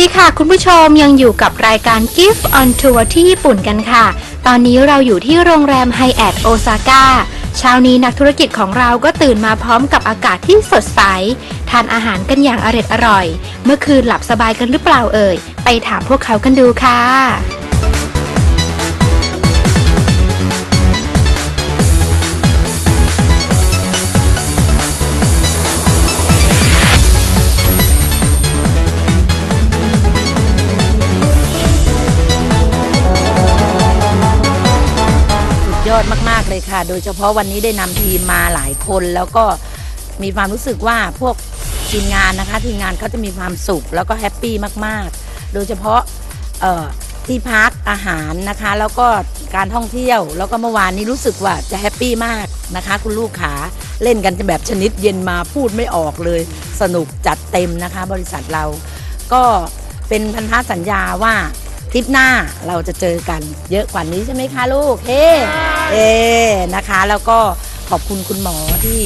วัสดีค่ะ คุณผู้ชมยังอยู่กับรายการ Gift on Tour ที่ญี่ปุ่นกันค่ะ ตอนนี้เราอยู่ที่โรงแรมไฮแอทโอซาก้าเช้านี้นักธุรกิจของเราก็ตื่นมาพร้อมกับอากาศที่สดใส ทานอาหารกันอย่างอร็ดอร่อย เมื่อคืนหลับสบายกันหรือเปล่าเอ่ย ไปถามพวกเขากันดูค่ะ ค่ะ โดยเฉพาะวันนี้ได้นำทีมมาหลายคน แล้วก็มีความรู้สึกว่าพวกทีมงานนะคะทีมงานเขาจะมีความสุขแล้วก็แฮปปี้มากๆ โดยเฉพาะเอ่อที่พักอาหารนะคะ แล้วก็การท่องเที่ยว แล้วก็เมื่อวานนี้รู้สึกว่าจะแฮปปี้มากนะคะ คุณลูกขาเล่นกันแบบชนิดเย็นมาพูดไม่ออกเลย สนุกจัดเต็มนะคะ บริษัทเราก็เป็นพันธสัญญาว่า ทริปหน้าเราจะเจอกันเยอะกว่านี้ใช่ไหมคะลูกเฮ้เอนะคะ แล้วก็ขอบคุณคุณหมอที่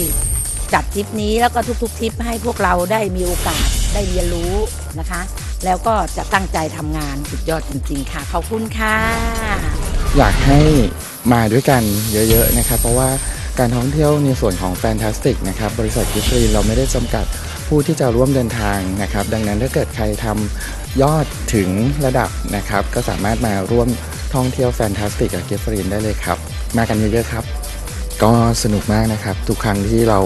จัดทริปนี้แล้วก็ทุกๆทริปให้พวกเราได้มีโอกาสได้เรียนรู้นะคะ แล้วก็จะตั้งใจทำงานสุดยอดจริงๆค่ะ ขอบคุณค่ะ อยากให้มาด้วยกันเยอะๆนะครับ เพราะว่าการท่องเที่ยวในส่วนของแฟนตาสติกนะครับ บริษัทกิฟฟรีเราไม่ได้จำกัด ผู้ที่จะร่วมเดินทางนะครับ ดังนั้นถ้าเกิดใครทำยอดถึงระดับนะครับ ก็สามารถมาร่วมท่องเที่ยวแฟนตาสติกกับกิฟฟรีได้เลยครับ มากันเยอะๆครับ ก็สนุกมากนะครับ ทุกครั้งที่เรา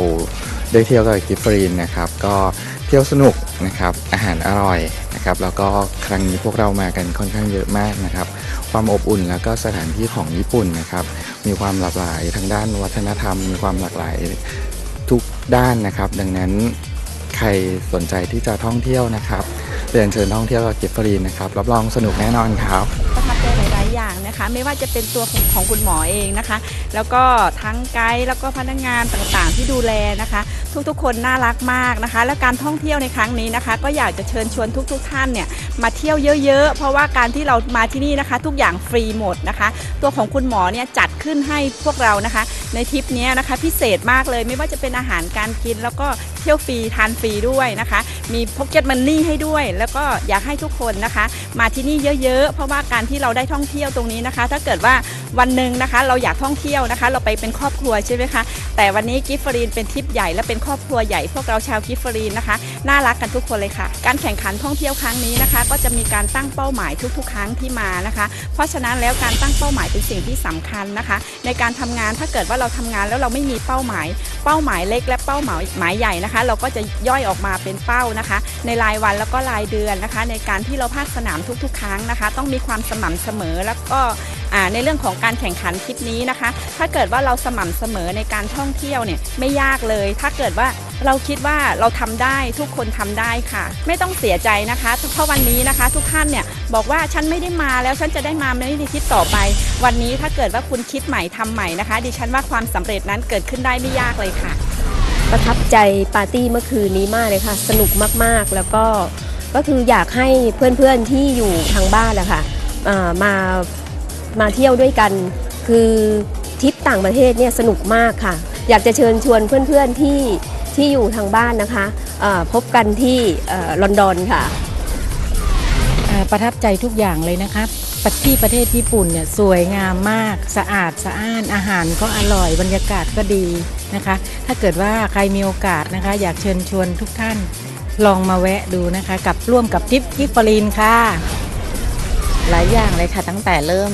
ได้เที่ยวกับกิฟฟรีนะครับ ก็เที่ยวสนุกนะครับ อาหารอร่อยนะครับ แล้วก็ครั้งนี้พวกเรามากันค่อนข้างเยอะมากนะครับ ความอบอุ่นแล้วก็สถานที่ของญี่ปุ่นนะครับ มีความหลากหลายทางด้านวัฒนธรรม มีความหลากหลายทุกด้านนะครับ ดังนั้น ใครสนใจที่จะท่องเที่ยวนะครับเรียนเชิญท่องเที่ยวกับกิฟฟรีนะครับรับรองสนุกแน่นอนครับประทับใจหลาย ๆ อย่างนะคะ ไม่ว่าจะเป็นตัวของของคุณหมอเองนะคะ แล้วก็ทั้งไกด์แล้วก็พนักงานต่างๆ ที่ดูแลนะคะ ทุกๆ คนน่ารักมากนะคะ และการท่องเที่ยวในครั้งนี้นะคะ ก็อยากจะเชิญชวนทุก ๆ ท่านเนี่ยมาเที่ยวเยอะ ๆ เพราะว่าการที่เรามาที่นี่นะคะ ทุกอย่างฟรีหมดนะคะ ตัวของคุณหมอเนี่ยจัดขึ้นให้พวกเรานะคะ ในทริปนี้นะคะพิเศษมากเลยไม่ว่าจะเป็นอาหารการกินแล้วก็เที่ยวฟรีทานฟรีด้วยนะคะ มีพ็อกเก็ตมันนี่ให้ด้วย แล้วก็อยากให้ทุกคนนะคะ มาที่นี่เยอะๆ เพราะว่าการที่เราได้ท่องเที่ยวตรงนี้นะคะ ถ้าเกิดว่าวันหนึ่งนะคะ เราอยากท่องเที่ยวนะคะ เราไปเป็นครอบครัวใช่ไหมคะแต่วันนี้กิฟฟรีนเป็นทริปใหญ่และเป็นครอบครัวใหญ่พวกเราชาวกิฟฟรีนนะคะน่ารักกันทุกคนเลยค่ะ การแข่งขันท่องเที่ยวครั้งนี้นะคะ ก็จะมีการตั้งเป้าหมายทุก ๆ ครั้งที่มานะคะ เพราะฉะนั้นแล้วการตั้งเป้าหมายเป็นสิ่งที่สำคัญนะคะ ในการทำงานถ้าเกิดว่าเราทำงานแล้วเราไม่มีเป้าหมาย เป้าหมายเล็กและเป้าหมายหมายใหญ่นะคะ เราก็จะย่อยออกมาเป็นเป้านะคะ ในรายวันแล้วก็รายเดือนนะคะ ในการที่เราภาคสนามทุกๆ ครั้งนะคะ ต้องมีความสม่ำเสมอแล้วก็ในเรื่องของการแข่งขันทริปนี้นะคะ ถ้าเกิดว่าเราสม่ำเสมอในการท่องเที่ยวเนี่ยไม่ยากเลย ถ้าเกิดว่าเราคิดว่าเราทำได้ทุกคนทำได้ค่ะ ไม่ต้องเสียใจนะคะเพราะวันนี้นะคะ ทุกท่านเนี่ยบอกว่าฉันไม่ได้มาแล้วฉันจะได้มาในทริปต่อไป วันนี้ถ้าเกิดว่าคุณคิดใหม่ทำใหม่นะคะ ดิฉันว่าความสำเร็จนั้นเกิดขึ้นได้ไม่ยากเลยค่ะ ประทับใจปาร์ตี้เมื่อคืนนี้มากเลยค่ะ สนุกมากๆ แล้วก็ก็คืออยากให้เพื่อนๆที่อยู่ทางบ้านแหละค่ะอ่ามามาเที่ยวด้วยกัน คือทริปต่างประเทศเนี่ยสนุกมากค่ะ อยากจะเชิญชวนเพื่อนๆที่ที่อยู่ทางบ้านนะคะพบกันที่ลอนดอนค่ะประทับใจทุกอย่างเลยนะคะ ประที่ประเทศญี่ปุ่นเนี่ยสวยงามมาก สะอาดสะอ้านอาหารก็อร่อยบรรยากาศก็ดีนะคะ ถ้าเกิดว่าใครมีโอกาสนะคะ อยากเชิญชวนทุกท่านลองมาแวะดูนะคะ กับร่วมกับทิปกิฟฟรีนค่ะ หลายอย่างเลยค่ะตั้งแต่เริ่ม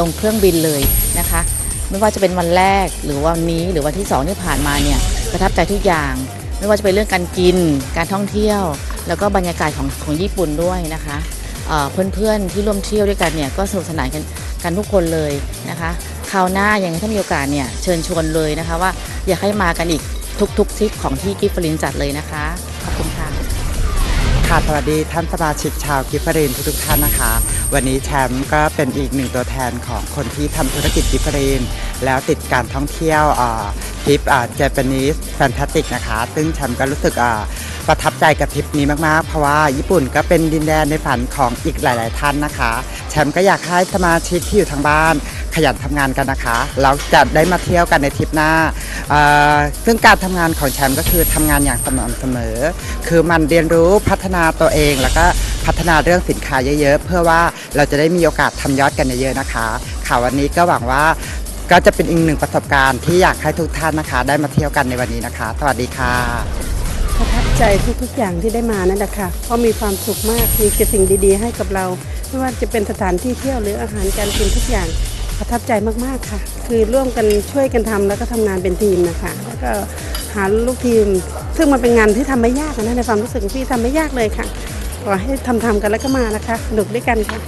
ลงเครื่องบินเลยนะคะ ไม่ว่าจะเป็นวันแรกหรือวันนี้หรือวันที่สองที่ผ่านมาเนี่ยประทับใจทุกอย่างไม่ว่าจะเป็นเรื่องการกิน การท่องเที่ยว แล้วก็บรรยากาศของของญี่ปุ่นด้วยนะคะ เพื่อนๆที่ร่วมเที่ยวด้วยกันเนี่ยก็สนุกสนานกันกันทุกคนเลยนะคะคราวหน้ายังไงถ้ามีโอกาสเนี่ยเชิญชวนเลยนะคะว่าอยากให้มากันอีกทุกๆทริปของที่กิฟฟลินจัดเลยนะคะ ขอบคุณค่ะค่ะสวัสดีท่านสมาชิกชาวกิฟเฟรีนทุกๆท่านนะคะ วันนี้แชมป์ก็เป็นอีกหนึ่งตัวแทนของคนที่ทำธุรกิจกิฟเฟรีนแล้วติดการท่องเที่ยวทริปเจแปนิสแฟนตาติกนะคะ ซึ่งแชมป์ก็รู้สึกอ่า ประทับใจกับทริปนี้มากๆ เพราะว่าญี่ปุ่นก็เป็นดินแดนในฝันของอีกหลาย ๆ ท่านนะคะ แชมป์ก็อยากให้สมาชิกที่อยู่ทางบ้าน ขยันทำงานกันนะคะแล้วจะได้มาเที่ยวกันในทริปหน้าเอ่อซึ่งการทำงานของแชมป์ก็คือทำงานอย่างสม่ำเสมอ คือมันเรียนรู้พัฒนาตัวเองแล้วก็พพัฒนาเรื่องสินค้าเยอะ ๆ เพื่อว่าเราจะได้มีโอกาสทำยอดกันเยอะๆนะคะค่ะวันนี้ก็หวังว่าก็จะเป็นอีกหนึ่งประสบการณ์ที่อยากให้ทุกท่านนะคะ ได้มาเที่ยวกันในวันนี้นะคะ สวัสดีค่ะ ประทับใจทุกๆอย่างที่ได้มานั่นแหละค่ะเพราะมีความสุขมากมีแต่สิ่งดีๆ ให้กับเรา ไม่ว่าจะเป็นสถานที่เที่ยวหรืออาหารการกินทุกอย่างประทับใจมากๆค่ะ คือร่วมกันช่วยกันทำแล้วก็ทำงานเป็นทีมนะคะแล้วก็หาลูกทีม ซึ่งมันเป็นงานที่ทำไม่ยากนะในความรู้สึกพี่ทำไม่ยากเลยค่ะขอให้ทำๆกันแล้วก็มานะคะสนุกด้วยกันค่ะ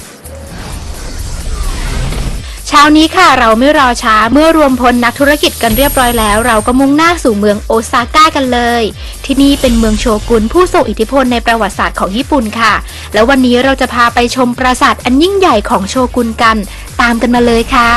เช้านี้ค่ะเราไม่รอช้าเมื่อรวมพลนักธุรกิจกันเรียบร้อยแล้ว เราก็มุ่งหน้าสู่เมืองโอซาก้ากันเลย ที่นี่เป็นเมืองโชกุนผู้ทรงอิทธิพลในประวัติศาสตร์ของญี่ปุ่นค่ะ แล้ววันนี้เราจะพาไปชมปราสาทอันยิ่งใหญ่ของโชกุนกัน ตามกันมาเลยค่ะ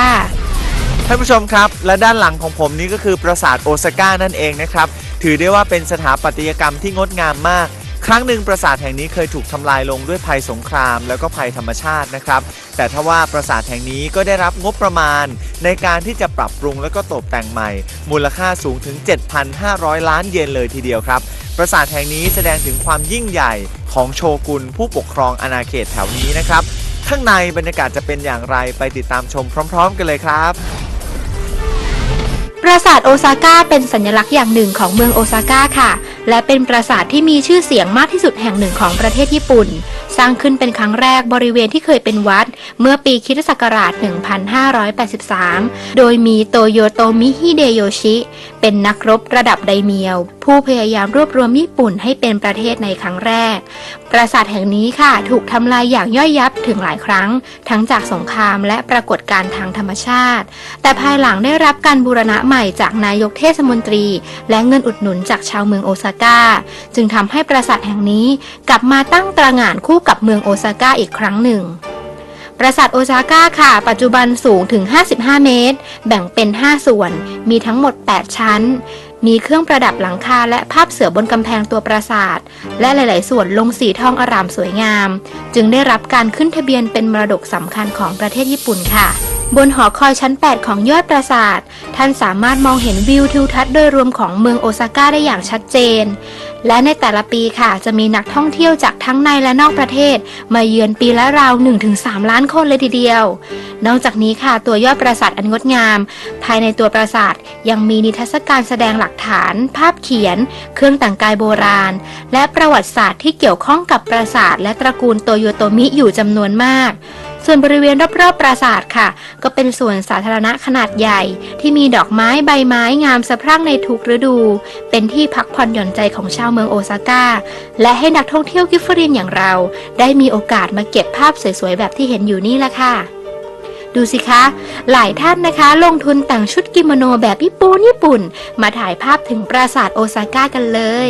ท่านผู้ชมครับ และด้านหลังของผมนี้ก็คือปราสาทโอซาก้านั่นเองนะครับ ถือได้ว่าเป็นสถาปัตยกรรมที่งดงามมาก ครั้งหนึ่งปราสาทแห่งนี้เคยถูกทำลายลงด้วยภัยสงคราม แล้วก็ภัยธรรมชาตินะครับ แต่ถ้าว่าปราสาทแห่งนี้ก็ได้รับงบประมาณ ในการที่จะปรับปรุงแล้วก็ตกแต่งใหม่ มูลค่าสูงถึง 7,500 ล้านเยนเลยทีเดียวครับ ปราสาทแห่งนี้แสดงถึงความยิ่งใหญ่ของโชกุนผู้ปกครองอาณาเขตแถวนี้นะครับ ข้างในบรรยากาศจะเป็นอย่างไรไปติดตามชมพร้อม ๆ กันเลยครับ ปราสาทโอซาก้าเป็นสัญลักษณ์อย่างหนึ่งของเมืองโอซาก้าค่ะ และเป็นปราสาทที่มีชื่อเสียงมากที่สุดแห่งหนึ่งของประเทศญี่ปุ่น สร้างขึ้นเป็นครั้งแรกบริเวณที่เคยเป็นวัด เมื่อปีคริสตศักราช 1583 โดยมีโตโยโตมิฮิเดโยชิ เป็นนักรบระดับไดเมียว ผู้พยายามรวบรวมญี่ปุ่นให้เป็นประเทศในครั้งแรก ปราสาทแห่งนี้ค่ะ ถูกทำลายอย่างย่อยยับถึงหลายครั้ง ทั้งจากสงครามและปรากฏการณ์ทางธรรมชาติ แต่ภายหลังได้รับการบูรณะใหม่จากนายกเทศมนตรี และเงินอุดหนุนจากชาวเมืองโอซาก้า จึงทำให้ปราสาทแห่งนี้กลับมาตั้งตระหง่านคู่กับเมืองโอซาก้าอีกครั้งหนึ่งปราสาทโอซาก้าค่ะ ปัจจุบันสูงถึง 55 เมตร แบ่งเป็น 5 ส่วน มีทั้งหมด 8 ชั้น มีเครื่องประดับหลังคาและภาพเสือบนกำแพงตัวปราสาท และหลาย ๆ ส่วนลงสีทองอารามสวยงาม จึงได้รับการขึ้นทะเบียนเป็นมรดกสำคัญของประเทศญี่ปุ่นค่ะ บนหอคอยชั้น 8 ของยอดปราสาท ท่านสามารถมองเห็นวิวทิวทัศน์โดยรวมของเมืองโอซาก้าได้อย่างชัดเจน และในแต่ละปีค่ะ จะมีนักท่องเที่ยวจากทั้งในและนอกประเทศ มาเยือนปีละราว 1-3 ล้านคนเลยทีเดียว นอกจากนี้ค่ะตัวยอดปราสาทอันงดงาม ภายในตัวปราสาทยังมีนิทรรศการแสดงหลักฐาน ภาพเขียน เครื่องแต่งกายโบราณ และประวัติศาสตร์ที่เกี่ยวข้องกับปราสาทและตระกูลโตโยโตมิอยู่จำนวนมากส่วนบริเวณรอบๆปราสาทค่ะ ก็เป็นส่วนสาธารณะขนาดใหญ่ ที่มีดอกไม้ใบไม้งามสะพรั่งในทุกฤดู เป็นที่พักผ่อนหย่อนใจของชาวเมืองโอซาก้า และให้นักท่องเที่ยวกิฟเฟอรินอย่างเรา ได้มีโอกาสมาเก็บภาพสวยๆ แบบที่เห็นอยู่นี่ละค่ะ ดูสิคะ หลายท่านนะคะ ลงทุนแต่งชุดกิโมโนแบบญี่ปุ่นญี่ปุ่น มาถ่ายภาพถึงปราสาทโอซาก้ากันเลย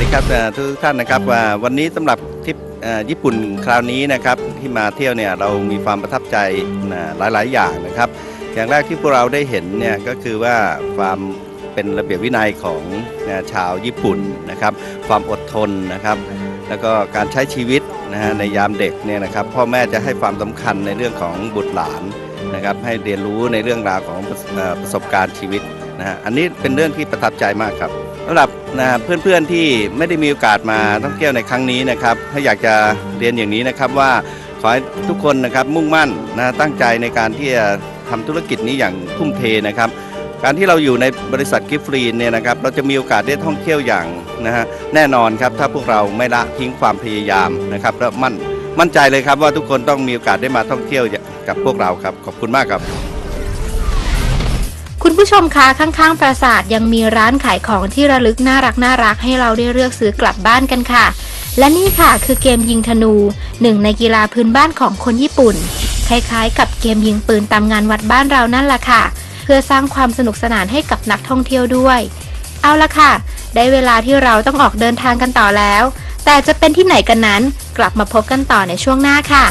ดีครับทุกท่านนะครับว่าวันนี้สำหรับทริปญี่ปุ่นคราวนี้นะครับที่มาเที่ยวเนี่ยเรามีความประทับใจหลาย ๆ อย่างนะครับ อย่างแรกที่พวกเราได้เห็นเนี่ยก็คือว่าความเป็นระเบียบวินัยของชาวญี่ปุ่นนะครับ ความอดทนนะครับ แล้วก็การใช้ชีวิตนะฮะในยามเด็กเนี่ยนะครับ พ่อแม่จะให้ความสำคัญในเรื่องของบุตรหลานนะครับ ให้เรียนรู้ในเรื่องราวของประสบการณ์ชีวิตนะฮะอันนี้เป็นเรื่องที่ประทับใจมากครับ สำหรับนะเพื่อนๆที่ไม่ได้มีโอกาสมาท่องเที่ยวในครั้งนี้นะครับ ถ้าอยากจะเรียนอย่างนี้นะครับว่าขอให้ทุกคนนะครับมุ่งมั่นนะตั้งใจในการที่จะทำธุรกิจนี้อย่างทุ่มเทนะครับ การที่เราอยู่ในบริษัทกิฟฟรีนเนี่ยนะครับเราจะมีโอกาสได้ท่องเที่ยวอย่างนะฮะแน่นอนครับถ้าพวกเราไม่ละทิ้งความพยายามนะครับแล้วมั่นมั่นใจเลยครับว่าทุกคนต้องมีโอกาสได้มาท่องเที่ยวกับพวกเราครับขอบคุณมากครับ คุณผู้ชมคะข้างๆ ปราสาทยังมีร้านขายของที่ระลึกน่ารักน่ารักให้เราได้เลือกซื้อกลับบ้านกันค่ะ และนี่ค่ะคือเกมยิงธนูหนึ่งในกีฬาพื้นบ้านของคนญี่ปุ่น คล้ายๆ กับเกมยิงปืนตามงานวัดบ้านเรานั่นแหละค่ะ เพื่อสร้างความสนุกสนานให้กับนักท่องเที่ยวด้วย เอาละค่ะ ได้เวลาที่เราต้องออกเดินทางกันต่อแล้ว แต่จะเป็นที่ไหนกันนั้น กลับมาพบกันต่อในช่วงหน้าค่ะ